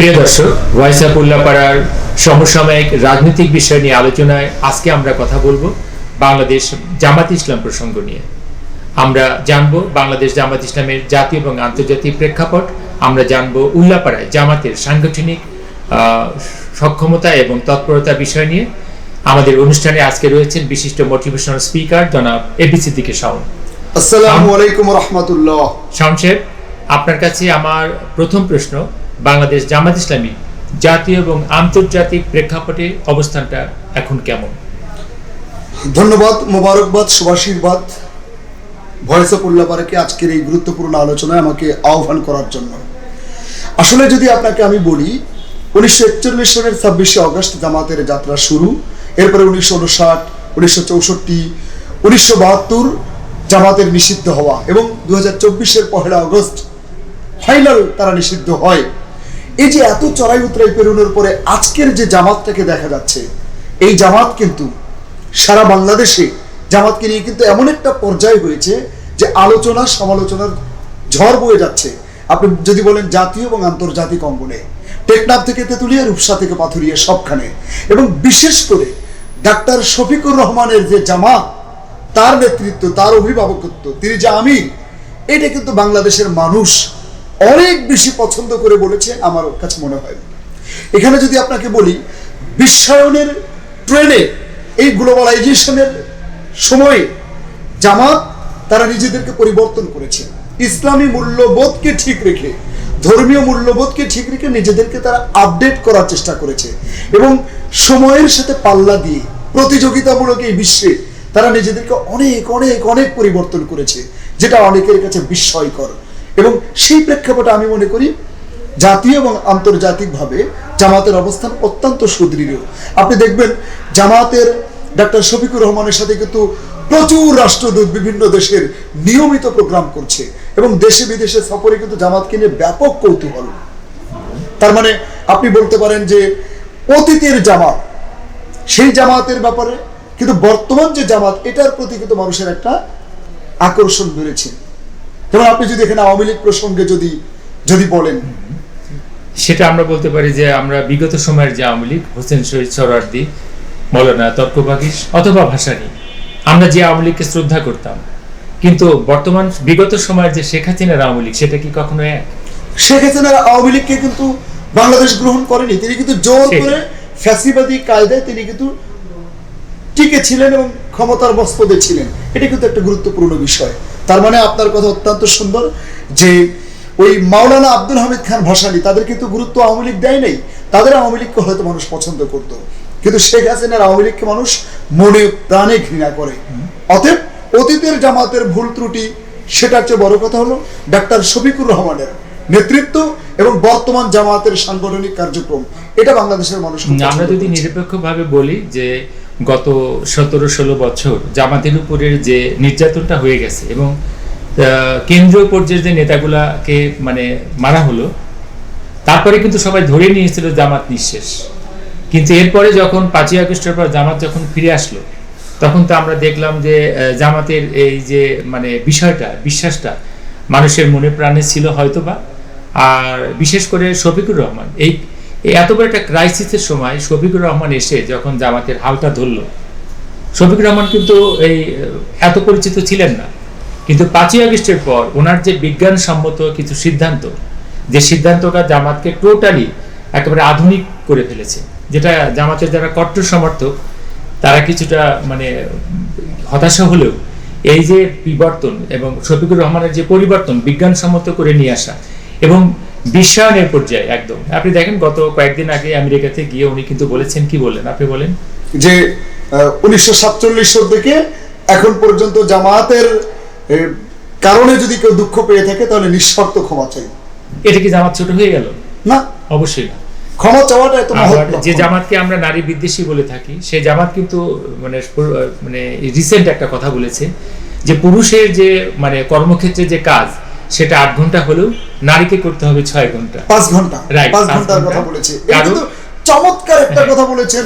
প্রিয় দর্শক voice of উল্লাপাড়ার সমসাময়িক রাজনৈতিক বিষয় নিয়ে আলোচনায় আজকে আমরা কথা বলব বাংলাদেশ জামাত ইসলাম প্রসঙ্গ নিয়ে। আমরা জানব বাংলাদেশ জামাত ইসলামের জাতীয় এবং আন্তর্জাতিক প্রেক্ষাপট আমরা জানব উল্লাপাড়ায় জামাতের সাংগঠনিক সক্ষমতা এবং তৎপরতা বিষয় নিয়ে। আমাদের অনুষ্ঠানে আজকে রয়েছেন বিশিষ্ট মোটিভেশনাল স্পিকার জনাব এবি দিকে শাওন। আসসালামু আলাইকুম রহমতুল্লাহ। শাওন সাহেব আপনার কাছে আমার প্রথম প্রশ্ন বাংলাদেশ জামাত ইসলামী জাতীয় এবং আন্তর্জাতিক প্রেক্ষাপটে অবস্থানটা এখন কেমন? ধন্যবাদ, মোবারকবাদ, শুভাশীর্বাদ। ভয়েস অফ উল্লাপাড়াকে আজকের এই গুরুত্বপূর্ণ আলোচনায় আমাকে আহ্বান করার জন্য। আসলে যদি আপনাকে আমি বলি, উনিশশো একচল্লিশ সালের ছাব্বিশে অগস্ট জামাতের যাত্রা শুরু, এরপরে উনিশশো উনষাট, উনিশশো চৌষট্টি, উনিশশো বাহাত্তর জামাতের নিষিদ্ধ হওয়া এবং দু হাজার চব্বিশের পহেলা আগস্ট ফাইনাল তারা নিষিদ্ধ হয়। এই যে এত চড়াই উতরাই পেরোনোর পরে আজকের যে জামাতটাকে দেখা যাচ্ছে, এই জামাত কিন্তু সারা বাংলাদেশে জামাতকে নিয়ে কিন্তু এমন একটা পর্যায় হয়েছে যে আলোচনা সমালোচনার ঝড় বয়ে যাচ্ছে। আপনি যদি বলেন জাতীয় এবং আন্তর্জাতিক অঙ্গনে, টেকনাফ থেকে তেঁতুলিয়া, রূপসা থেকে পাথুরিয়া সবখানে। এবং বিশেষ করে ডাক্তার শফিকুর রহমানের যে জামাত, তার নেতৃত্ব, তার অভিভাবকত্ব, তিনি যে আমির, এটা কিন্তু বাংলাদেশের মানুষ অনেক বেশি পছন্দ করে বলেছে আমার কাছে মনে হয় এখানে যদি আপনাকে বলি, বিশ্বায়নের ট্রেনে এই গ্লোবালাইজেশনের সময়ে জামাত তারা নিজেদেরকে পরিবর্তন করেছে। ইসলামী মূল্যবোধকে ঠিক রেখে, ধর্মীয় মূল্যবোধকে ঠিক রেখে নিজেদেরকে তারা আপডেট করার চেষ্টা করেছে। এবং সময়ের সাথে পাল্লা দিয়ে প্রতিযোগিতামূলক এই বিশ্বে তারা নিজেদেরকে অনেক অনেক অনেক পরিবর্তন করেছে, যেটা অনেকের কাছে বিস্ময়কর। এবং সেই প্রেক্ষাপটে আমি মনে করি জাতীয় এবং আন্তর্জাতিকভাবে জামাতের অবস্থান অত্যন্ত সুদৃঢ়। আপনি দেখবেন জামাতের ডাক্তার শফিকুর রহমানের সাথে কিন্তু প্রচুর রাষ্ট্রদূত বিভিন্ন দেশের নিয়মিত প্রোগ্রাম করছে এবং দেশে বিদেশে সফরে কিন্তু জামাতকে নিয়ে ব্যাপক কৌতূহল। তার মানে আপনি বলতে পারেন যে অতীতের জামাত, সেই জামাতের ব্যাপারে কিন্তু বর্তমান যে জামাত, এটার প্রতি কিন্তু মানুষের একটা আকর্ষণ বেড়েছে। যেমন আপনি যদি এখানে আওয়ামী লীগ প্রসঙ্গে যদি যদি বলেন। সেটা আমরা বলতে পারি যে আমরা বিগত সময়ের যে আওয়ামী লীগ হোসেন শহীদ সরার্দি মৌলানা তর্কবাগিস অথবা ভাসানী আমরা যে আওয়ামী লীগকে শ্রদ্ধা করতাম কিন্তু বর্তমান বিগত সময়ের যে শেখ হাসিনার আওয়ামী লীগ সেটা কি কখনো এক? শেখ হাসিনার আওয়ামী লীগকে কিন্তু বাংলাদেশ গ্রহণ করেনি। তিনি কিন্তু জোর। করে ফ্যাসিবাদী কায়দায় তিনি কিন্তু টিকে ছিলেন এবং ক্ষমতার বস্পদে ছিলেন। এটা কিন্তু একটা গুরুত্বপূর্ণ বিষয়। তার মানে আপনার কথা অত্যন্ত সুন্দর যে ওই মাওলানা আব্দুল হামিদ খান ভাসানী তাদের কিন্তু গুরুত্ব আওয়ামী লীগ দেয় নাই। তাদের আওয়ামী লীগকে হয়তো মানুষ পছন্দ করত। কিন্তু শেখ হাসিনার আওয়ামী লীগকে মানুষ মনে প্রাণে ঘৃণা করে। অতএব অতীতের জামাতের ভুল ত্রুটি সেটার চেয়ে বড় কথা হলো ডাক্তার শফিকুর রহমানের নেতৃত্ব এবং বর্তমান জামাতের সাংগঠনিক কার্যক্রম। এটা বাংলাদেশের মানুষ আমরা যদি। নিরপেক্ষভাবে বলি যে গত সতেরো ষোলো বছর জামাতের উপরের যে নির্যাতনটা হয়ে গেছে এবং কেন্দ্রীয় পর্যায়ের যে নেতাগুলাকে মানে মারা হলো, তারপরে কিন্তু সবাই ধরে নিয়েছিল জামাত নিঃশেষ। কিন্তু এরপরে যখন পাঁচই আগস্টের পর জামাত যখন ফিরে আসলো, তখন তো আমরা দেখলাম যে জামাতের এই যে মানে বিষয়টা, বিশ্বাসটা মানুষের মনে প্রাণে ছিল হয়তোবা। আর বিশেষ করে শফিকুর রহমান, এই এই এত বড় একটা ক্রাইসিসের সময় শফিকুর রহমান এসে যখন জামাতের হালটা ধরলো, শফিকুর রহমান কিন্তু এই এত পরিচিত ছিলেন না। কিন্তু পাঁচই আগস্টের পর ওনার যে বিজ্ঞানসম্মত কিছু সিদ্ধান্ত, যে সিদ্ধান্তটা জামাতকে টোটালি একেবারে আধুনিক করে ফেলেছে, যেটা জামাতের যারা কট্টর সমর্থক, তারা কিছুটা মানে হতাশা হলেও এই যে বিবর্তন এবং শফিকুর রহমানের যে পরিবর্তন বিজ্ঞানসম্মত করে নিয়ে আসা এবং বিশ্বায়নের পর্যায়ে একদম। আপনি দেখেন গত কয়েকদিন আগে আমেরিকাতে গিয়ে উনি কিন্তু বলেছেন কি বললেন আপনি বলেন। যে উনিশশো সাতচল্লিশ থেকে এখন পর্যন্ত জামাতের কারণে যদি কেউ দুঃখ পেয়ে থাকে তাহলে নিঃশর্ত ক্ষমা চাই। এটা কি জামাত ছোট হয়ে গেল? না। অবশ্যই না। ক্ষমা চাওয়াটা এত যে জামাতকে আমরা নারী বিদ্বেষী বলে থাকি সেই জামাত কিন্তু মানে মানে রিসেন্ট একটা কথা বলেছে যে পুরুষের যে মানে কর্মক্ষেত্রে যে কাজ সেটা আট ঘণ্টা হলেও নারীকে করতে হবে ছয় ঘণ্টা। পাঁচ ঘণ্টা। Right, পাঁচ ঘণ্টার কথা বলেছে। কারণ- চমৎকার একটা হ্যাঁ। কথা বলেছেন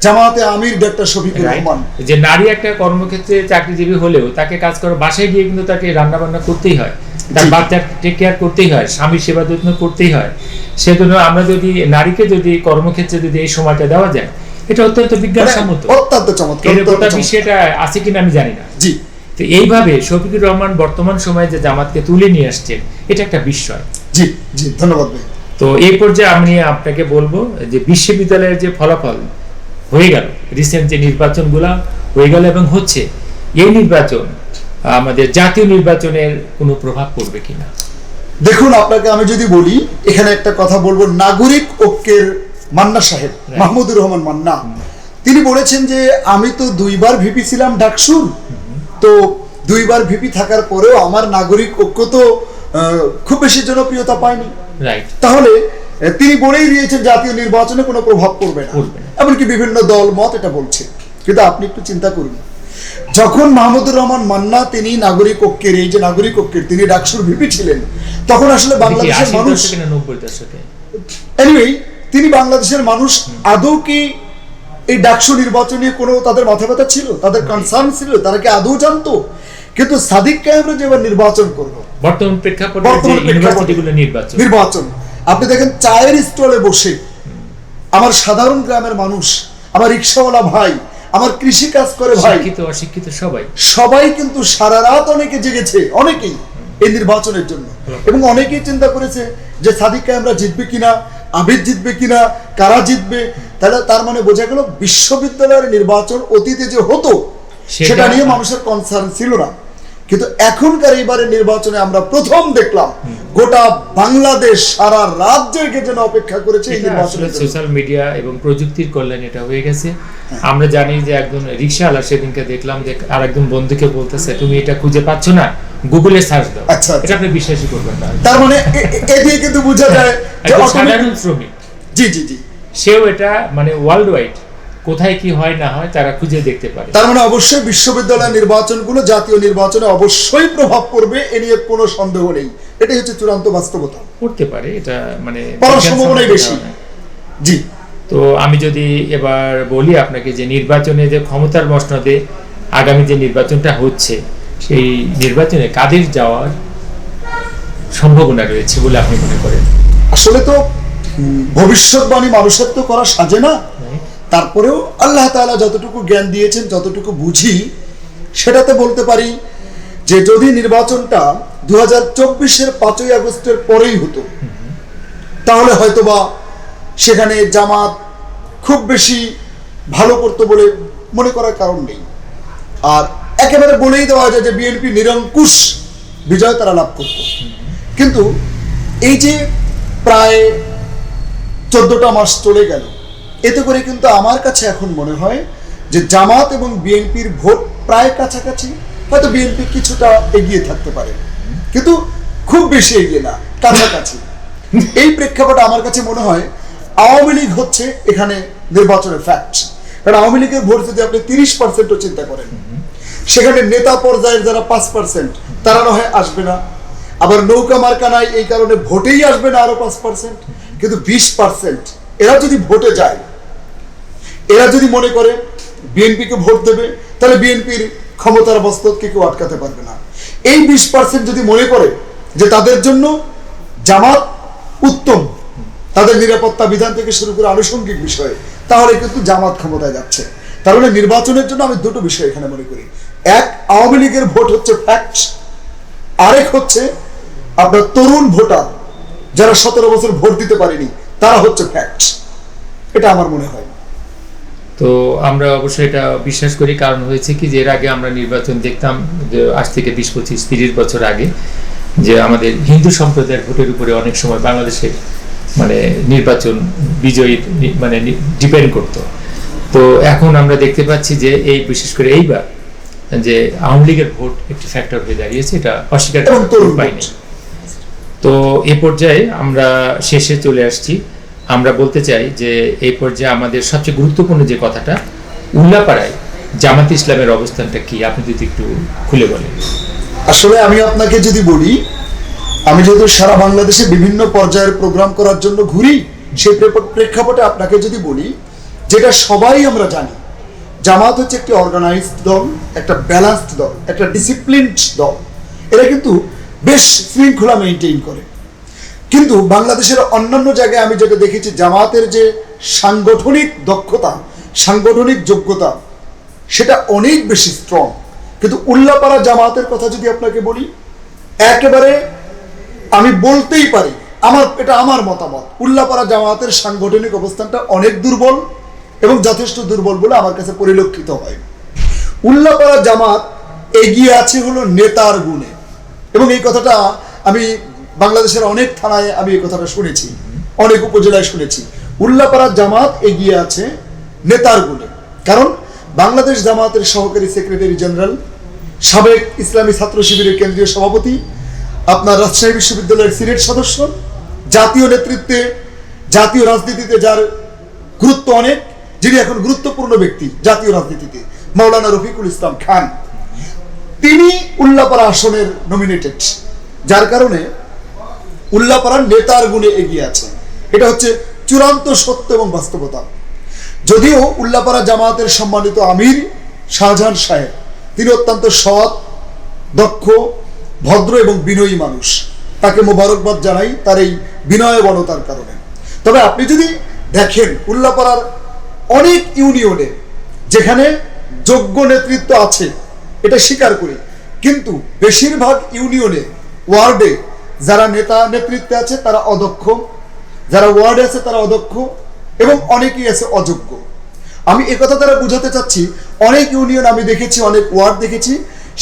জামাতে আমির ডাক্তার শফিকুর রহমান। যে নারী একটা কর্মক্ষেত্রে চাকরিজীবী হলেও তাকে কাজ করে বাসায় গিয়ে কিন্তু তাকে রান্না বান্না করতেই হয়। তার বাচ্চার টেক কেয়ার করতেই হয় স্বামীর সেবা যত্ন করতেই হয়। সেজন্য আমরা যদি নারীকে যদি কর্মক্ষেত্রে যদি এই সময়টা দেওয়া যায় এটা অত্যন্ত বিজ্ঞানসম্মত। মানে অত্যন্ত চমৎকার। গোটা বিষয়টা আছে কিনা আমি জানি না। জি। তো এইভাবে শফিকুর রহমান বর্তমান সময়ে যে জামাতকে তুলে নিয়ে আসছেন এটা একটা বিস্ময়। জি জি ধন্যবাদ ভাই। তো এই পর্যায়ে আমি আপনাকে বলব যে বিশ্ববিদ্যালয়ের যে ফলাফল হয়ে গেল রিসেন্ট যে নির্বাচনগুলো হয়ে গেল এবং হচ্ছে এই নির্বাচন আমাদের জাতীয় নির্বাচনের কোনো প্রভাব পড়বে কিনা? দেখুন আপনাকে আমি যদি বলি এখানে একটা কথা বলব নাগরিক ঐক্যের মান্না সাহেব মাহমুদুর রহমান মান্না। তিনি বলেছেন যে আমি তো দুইবার ভিপি ছিলাম ডাকসুর তো দুইবার ভিপি থাকার পরেও আমার নাগরিক ঐক্য তো খুব বেশি জনপ্রিয়তা পায়নি। তাহলে তিনি বলেই দিয়েছেন জাতীয় নির্বাচনে কোনো প্রভাব পড়বে না। এমনকি বিভিন্ন দল মত এটা বলছে। কিন্তু আপনি একটু চিন্তা করুন। যখন মাহমুদুর রহমান মান্না তিনি নাগরিক ঐক্যের এই যে নাগরিক ঐক্যের তিনি ডাকসুর ভিপি ছিলেন তখন আসলে বাংলাদেশের মানুষ এনিওয়ে তিনি বাংলাদেশের মানুষ আদৌ কি এই ডাকসু নির্বাচনে কোনো তাদের মাথা ব্যথা ছিল? তাদের কনসার্ন ছিল? তারা কি আদৌ জানতো? কিন্তু সাদিক কায়েমরা যে এবার নির্বাচন করল। বর্তমান প্রেক্ষাপটে ইউনিভার্সিটিগুলো নির্বাচন। নির্বাচন। আপনি দেখেন চায়ের স্টলে বসে আমার সাধারণ গ্রামের মানুষ আমার রিক্সাওয়ালা ভাই আমার কৃষি কাজ করে ভাই শিক্ষিত অশিক্ষিত সবাই। সবাই কিন্তু সারা রাত অনেকে জেগেছে অনেকেই এই নির্বাচনের জন্য। এবং অনেকেই চিন্তা করেছে যে সাদিক আমরা জিতবে কিনা আবিদ জিতবে কিনা কারা জিতবে তাহলে তার মানে বোঝা গেল বিশ্ববিদ্যালয়ের নির্বাচন অতীতে যে হতো সেটা- নিয়ে মানুষের কনসার্ন ছিল না। কিন্তু এখনকার এইবারের নির্বাচনে আমরা প্রথম দেখলাম গোটা বাংলাদেশ সারা রাত জেগে যেন অপেক্ষা করেছে এই আসলে সোশ্যাল মিডিয়া এবং প্রযুক্তির কল্যাণ এটা হয়ে গেছে। আমরা জানি যে একজন রিক্সাওয়ালা সেদিনকে দেখলাম যে আর একজন বন্ধুকে বলতেছে তুমি এটা খুঁজে পাচ্ছ না? গুগলে সার্চ দাও। আচ্ছা, আচ্ছা। এটা আপনি বিশ্বাসই করবেন না। তার মানে এ- দিয়ে কিন্তু বোঝা যায় যে সাধারণ শ্রমিক। জি জি জি। সেও এটা মানে ওয়ার্ল্ড ওয়াইড কোথায় কি হয় না হয় তারা খুঁজে দেখতে পারে। তার মানে অবশ্যই বিশ্ববিদ্যালয় নির্বাচনগুলো জাতীয় নির্বাচনে অবশ্যই প্রভাব পড়বে এ নিয়ে কোনো সন্দেহ নেই। এটাই হচ্ছে চূড়ান্ত বাস্তবতা। করতে পারে এটা মানে পড়ার সম্ভাবনাই বেশি। জি। তো আমি যদি এবার বলি আপনাকে যে নির্বাচনে যে ক্ষমতার মসনদে আগামী যে নির্বাচনটা হচ্ছে সেই নির্বাচনে কাদের যাওয়ার সম্ভাবনা রয়েছে বলে আপনি মনে করেন? আসলে তো ভবিষ্যৎবাণী মানুষের তো করা সাজে না। তারপরেও আল্লাহ তাআলা যতটুকু জ্ঞান দিয়েছেন যতটুকু বুঝি সেটাতে বলতে পারি যে যদি নির্বাচনটা দু হাজার চব্বিশের পাঁচই আগস্টের পরেই হতো তাহলে হয়তোবা সেখানে জামাত খুব বেশি ভালো করতো বলে মনে করার কারণ নেই। আর একেবারে বলেই দেওয়া যায় যে বিএনপি নিরঙ্কুশ বিজয় তারা লাভ করত। কিন্তু এই যে প্রায় চোদ্দটা মাস চলে গেল, এতে করে কিন্তু আমার কাছে এখন মনে হয় যে জামাত এবং বিএনপির ভোট প্রায় কাছাকাছি, হয়তো বিএনপি কিছুটা এগিয়ে থাকতে পারে। কিন্তু খুব বেশি এগিয়ে না, কাছাকাছি। এই প্রেক্ষাপটে আমার কাছে মনে হয় আওয়ামী লীগ হচ্ছে এখানে নির্বাচনের ফ্যাক্ট কারণ আওয়ামী লীগের ভোট যদি আপনি তিরিশ পার্সেন্টও চিন্তা করেন সেখানে নেতা পর্যায়ের যারা পাঁচ পার্সেন্ট তারা না হয় আসবে না। আবার নৌকা মার্কা নাই, এই কারণে ভোটেই আসবে না আরও পাঁচ পার্সেন্ট কিন্তু বিশ পার্সেন্ট এরা যদি ভোটে যায়, এরা যদি মনে করে বিএনপিকে ভোট দেবে, তাহলে বিএনপির ক্ষমতার বস্তকে কেউ আটকাতে পারবে না। এই বিশ পার্সেন্ট যদি মনে করে যে তাদের জন্য জামাত উত্তম, তাদের নিরাপত্তা বিধান থেকে শুরু করে আনুষঙ্গিক বিষয়ে, তাহলে কিন্তু জামাত ক্ষমতায় যাচ্ছে। তার মানে নির্বাচনের জন্য আমি দুটো বিষয় এখানে মনে করি। এক আওয়ামী লীগের ভোট হচ্ছে ফ্যাক্ট আরেক হচ্ছে আপনার তরুণ ভোটার যারা সতেরো বছর ভোট দিতে পারেনি, তারা হচ্ছে ফ্যাক্ট এটা আমার মনে হয়। তো আমরা অবশ্যই এটা বিশ্বাস করি, কারণ হয়েছে কি যে এর আগে আমরা নির্বাচন দেখতাম যে আজ থেকে বিশ, পঁচিশ, তিরিশ বছর আগে যে আমাদের হিন্দু সম্প্রদায়ের ভোটের উপরে অনেক সময় বাংলাদেশের মানে নির্বাচন বিজয়ী নি- মানে ডিপেন্ড করতো। তো এখন আমরা দেখতে পাচ্ছি যে এই, বিশেষ করে এইবার যে আওয়ামী লীগের ভোট একটি ফ্যাক্টর হয়ে দাঁড়িয়েছে এটা অস্বীকার। নেই তো এ পর্যায়ে আমরা শেষে চলে আসছি। আমরা বলতে চাই যে এই পর্যায়ে আমাদের সবচেয়ে গুরুত্বপূর্ণ যে কথাটা উল্লাপাড়ায় জামাত ইসলামের অবস্থানটা কি? আপনি যদি একটু খুলে বলেন। আসলে আমি আপনাকে যদি বলি আমি যেহেতু সারা বাংলাদেশে বিভিন্ন পর্যায়ের প্রোগ্রাম করার জন্য ঘুরি প্রেপ- প্রেক্ষাপটে আপনাকে যদি বলি যেটা সবাই আমরা জানি জামাত হচ্ছে একটি অর্গানাইজড দল, একটা ব্যালান্সড দল, একটা ডিসিপ্লিনড দল। এরা কিন্তু বেশ শৃঙ্খলা মেনটেন করে। কিন্তু বাংলাদেশের অন্যান্য জায়গায় আমি যেটা দেখেছি জামাতের যে সাংগঠনিক দক্ষতা, সাংগঠনিক যোগ্যতা, সেটা অনেক বেশি স্ট্রং কিন্তু উল্লাপাড়া জামাতের কথা যদি আপনাকে বলি, একেবারে আমি বলতেই পারি, আমার, এটা আমার মতামত। উল্লাপাড়া জামাতের সাংগঠনিক অবস্থানটা অনেক দুর্বল এবং যথেষ্ট দুর্বল বলে আমার কাছে পরিলক্ষিত হয়। উল্লাপাড়া জামাত এগিয়ে আছে হলো নেতার গুণে। এবং এই কথাটা আমি বাংলাদেশের অনেক থানায় আমি এই কথাটা শুনেছি, অনেক উপজেলায় শুনেছি। উল্লাপাড়া জামাত এগিয়ে আছে নেতার গুণে। কারণ বাংলাদেশ জামাতের সহকারী সেক্রেটারি জেনারেল, সাবেক ইসলামী ছাত্র শিবিরের কেন্দ্রীয় সভাপতি, আপনার রাজশাহী বিশ্ববিদ্যালয়ের সিনেট সদস্য, জাতীয় নেতৃত্বে, জাতীয় রাজনীতিতে যার গুরুত্ব অনেক যিনি এখন গুরুত্বপূর্ণ ব্যক্তি জাতীয় রাজনীতিতে, মাওলানা রফিকুল ইসলাম খান। তিনি উল্লাপাড়া আসনের নমিনেটেড যার কারণে উল্লাপাড়ার নেতার গুণে এগিয়ে আছে। এটা হচ্ছে চূড়ান্ত সত্য এবং বাস্তবতা। যদিও উল্লাপাড়া জামাতের সম্মানিত আমির শাহজাহান সাহেব, তিনি অত্যন্ত সৎ, দক্ষ, ভদ্র এবং বিনয়ী মানুষ। তাকে মোবারকবাদ জানাই তার এই বিনয়বনতার কারণে। তবে আপনি যদি দেখেন উল্লাপাড়ার অনেক ইউনিয়নে যেখানে যোগ্য নেতৃত্ব আছে, এটা স্বীকার করি। কিন্তু বেশিরভাগ ইউনিয়নে, ওয়ার্ডে যারা নেতা নেতৃত্বে আছে, তারা অদক্ষ যারা ওয়ার্ডে আছে, তারা অদক্ষ এবং অনেকেই আছে অযোগ্য। আমি একথা দ্বারা বুঝাতে চাচ্ছি, অনেক ইউনিয়ন আমি দেখেছি, অনেক ওয়ার্ড দেখেছি,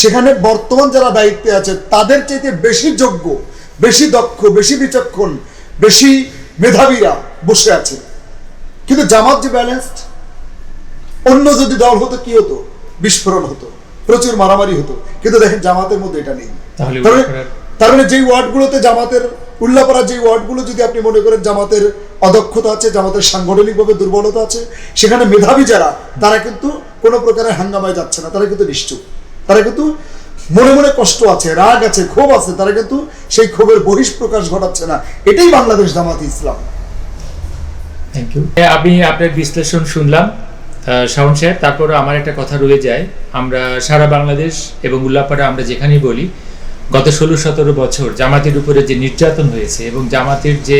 সেখানে বর্তমান যারা দায়িত্বে আছে, তাদের চাইতে বেশি যোগ্য, বেশি দক্ষ, বেশি বিচক্ষণ, বেশি মেধাবীরা বসে আছে। কিন্তু জামাত যে ব্যালেন্সড অন্য যদি দল হতো কি হতো? বিস্ফোরণ হতো প্রচুর মারামারি হতো। কিন্তু দেখেন জামাতের মধ্যে এটা নেই। তাহলে তার মানে- মানে যেই ওয়ার্ডগুলোতে জামাতের উল্লাপাড়া যেই ওয়ার্ডগুলো যদি আপনি মনে করেন জামাতের অদক্ষতা আছে জামাতের সাংগঠনিকভাবে দুর্বলতা আছে সেখানে মেধাবী যারা তারা কিন্তু কোনো প্রকারের হাঙ্গামায় যাচ্ছে না তারা কিন্তু নিশ্চুপ। তারা কিন্তু মনে মনে কষ্ট আছে রাগ আছে ক্ষোভ আছে তারা কিন্তু সেই ক্ষোভের বহিষ্প্রকাশ ঘটাচ্ছে না। এটাই বাংলাদেশ জামাত ইসলাম। থ্যাংক ইউ আমি আপনার বিশ্লেষণ শুনলাম শাওন সাহেব। তারপর আমার একটা কথা রয়ে যায়। আমরা সারা বাংলাদেশ এবং উল্লাপাড়া আমরা যেখানেই বলি গত ষোলো সতেরো বছর জামাতের উপরে যে নির্যাতন হয়েছে এবং জামাতের যে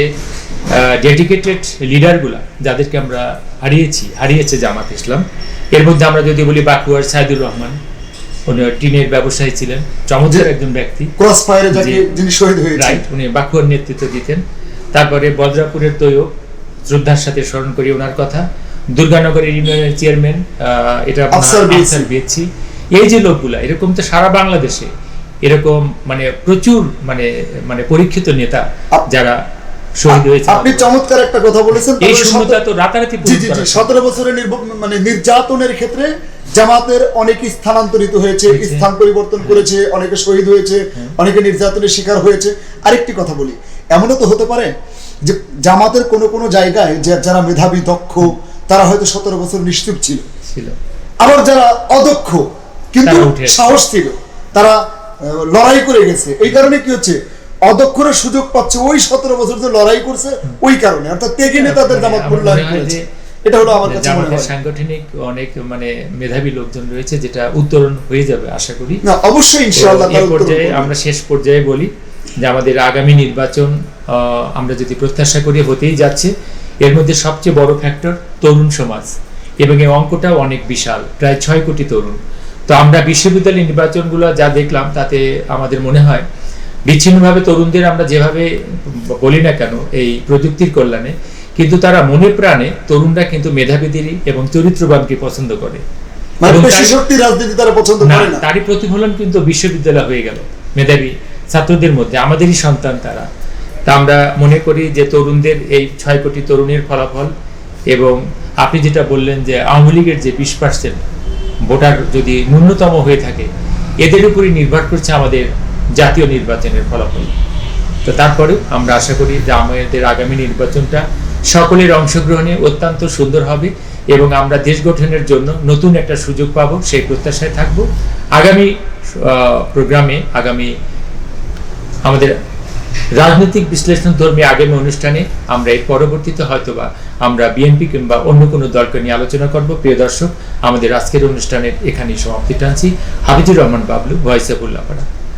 ডেডিকেটেড লিডারগুলা যাদেরকে আমরা হারিয়েছি হারিয়েছে জামাত ইসলাম এর মধ্যে আমরা যদি বলি বাকুয়ার সাইদুর রহমান উনি টিনের ব্যবসায়ী ছিলেন চমৎকার একজন ব্যক্তি। ক্রস ফায়ারে যিনি শহীদ হয়েছেন। রাইট উনি বাকুয়ার নেতৃত্ব দিতেন। তারপরে বজ্রাপুরের তৈয়ব শ্রদ্ধার সাথে স্মরণ করি ওনার কথা। দুর্গানগরের ইউনিয়নের চেয়ারম্যান এটা আফসার বিএসসি। এই যে লোকগুলা এরকম তো সারা বাংলাদেশে এরকম মানে প্রচুর মানে মানে পরীক্ষিত নেতা যারা শহীদ হয়েছে। আপনি চমৎকার একটা কথা বলেছেন। এই শূন্যতা তো রাতারাতি জি জি। সতেরো বছরের মানে নির্যাতনের ক্ষেত্রে জামাতের অনেকে স্থানান্তরিত হয়েছে হয়েছে। স্থান পরিবর্তন করেছে অনেকে শহীদ হয়েছে অনেকে নির্যাতনের শিকার হয়েছে। আরেকটি কথা বলি এমনও তো হতে পারে যে জামাতের কোনো কোনো জায়গায় যে যারা মেধাবী দক্ষ তারা হয়তো সতেরো বছর নিশ্চুপ ছিল। ছিল। আবার যারা অদক্ষ কিন্তু। সাহস ছিল। তারা লড়াই করে গেছে। এই কারণে কি হচ্ছে? অদক্ষরা সুযোগ পাচ্ছে। ওই সতেরো বছর যে লড়াই করছে ওই কারণে। অর্থাৎ তেগে নেতাদের মানে জামাত মূল্যায়ন করেছে। এটা হলো আমার কাছে মনে হয়। সাংগঠনিক অনেক মানে মেধাবী লোকজন রয়েছে যেটা উত্তরণ হয়ে যাবে আশা করি। না অবশ্যই ইনশাআল্লাহ পর্যায়ে আমরা শেষ পর্যায়ে বলি যে আমাদের আগামী নির্বাচন আমরা যদি প্রত্যাশা করি হতেই যাচ্ছে। এর মধ্যে সবচেয়ে বড় ফ্যাক্টর তরুণ সমাজ। এবং এই অঙ্কটাও অনেক বিশাল প্রায় ছয় কোটি তরুণ। তো আমরা বিশ্ববিদ্যালয় নির্বাচনগুলো যা দেখলাম তাতে আমাদের মনে হয় বিচ্ছিন্নভাবে তরুণদের আমরা যেভাবে বলি না কেন এই প্রযুক্তির কল্যাণে কিন্তু তারা মনে প্রাণে তরুণরা কিন্তু মেধাবীদেরই এবং চরিত্রবানকে পছন্দ করে। মানে রাজনীতি তারা পছন্দ করে না। তারই প্রতিফলন কিন্তু বিশ্ববিদ্যালয় হয়ে গেল মেধাবী ছাত্রদের মধ্যে আমাদেরই সন্তান তারা। তা আমরা মনে করি যে তরুণদের এই ছয় কোটি তরুণের ফলাফল এবং আপনি যেটা বললেন যে আওয়ামী লীগের যে বিশ পার্সেন্ট ভোটার যদি ন্যূনতম হয়ে থাকে, এদের উপরই নির্ভর করছে আমাদের জাতীয় নির্বাচনের ফলাফল। তো তারপরেও আমরা আশা করি যে আমাদের আগামী নির্বাচনটা সকলের অংশগ্রহণে অত্যন্ত সুন্দর হবে এবং আমরা দেশ গঠনের জন্য নতুন একটা সুযোগ পাব, সেই প্রত্যাশায় থাকব। আগামী প্রোগ্রামে, আগামী আমাদের রাজনৈতিক বিশ্লেষণ ধর্মী আগামী অনুষ্ঠানে আমরা এর পরবর্তীতে হয়তোবা আমরা বিএনপি কিংবা অন্য কোনো দলকে নিয়ে আলোচনা করব। প্রিয় দর্শক, আমাদের আজকের অনুষ্ঠানের এখানেই সমাপ্তি টানছি। Habijur Rahman Bablu, voice of Ullapara.